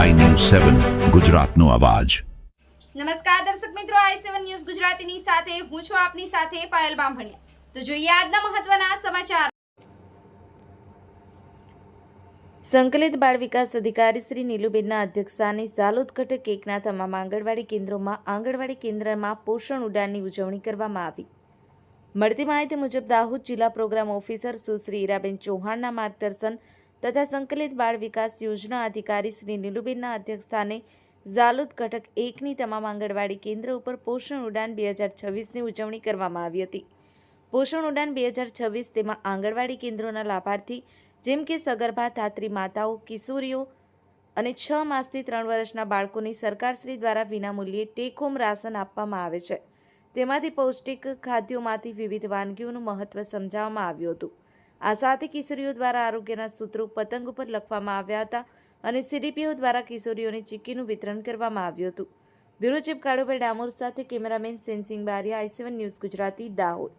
સેવન ગુજરાતનો અવાજ. નમસ્કાર દર્શક મિત્રો આઈ સેવન ન્યૂઝ ગુજરાતીની સાથે હું છું આપની સાથે પાયલ બામભણિયા. તો જોઈએ આજના મહત્વના સમાચાર. સંકલિત બાળ વિકાસ અધિકારી શ્રી નીલુબેનના અધ્યક્ષસ્થાને ઝાલોદ કટક કેકના તમામ આંગણવાડી કેન્દ્રોમાં આંગણવાડી કેન્દ્રમાં પોષણ ઉડાનની ઉજવણી કરવામાં આવી. મળતી માહિતી મુજબ દાહોદ જિલ્લા પ્રોગ્રામ ઓફિસર સુશ્રી ઈરાબેન ચૌહાણના માર્ગદર્શન તથા સંકલિત બાળ વિકાસ યોજના અધિકારી શ્રી નીલુબેનના અધ્યક્ષસ્થાને ઝાલુદ કટક એકની તમામ આંગણવાડી કેન્દ્ર ઉપર પોષણ ઉડાન બે હજાર છવ્વીસની ઉજવણી કરવામાં આવી હતી. પોષણ ઉડાન બે હજાર છવ્વીસ તેમાં આંગણવાડી કેન્દ્રોના લાભાર્થી જેમ કે સગર્ભા, ધાત્રી માતાઓ, કિશોરીઓ અને છ માસથી ત્રણ વર્ષના બાળકોને સરકારશ્રી દ્વારા વિનામૂલ્યે ટેક હોમ રાશન આપવામાં આવે છે. તેમાંથી પૌષ્ટિક ખાદ્યોમાંથી વિવિધ વાનગીઓનું મહત્ત્વ સમજાવવામાં આવ્યું હતું. આ સાથે કિશોરીઓ દ્વારા આરોગ્યના સૂત્રો પતંગ ઉપર લખવામાં આવ્યા હતા અને સીડીપીઓ દ્વારા કિશોરીઓને ચીક્કીનું વિતરણ કરવામાં આવ્યું હતું. બ્યુરો ચીફ કાળુભાઈ ડામોર સાથે cameraman Sensing Baria, I news Gujarati, Dahod.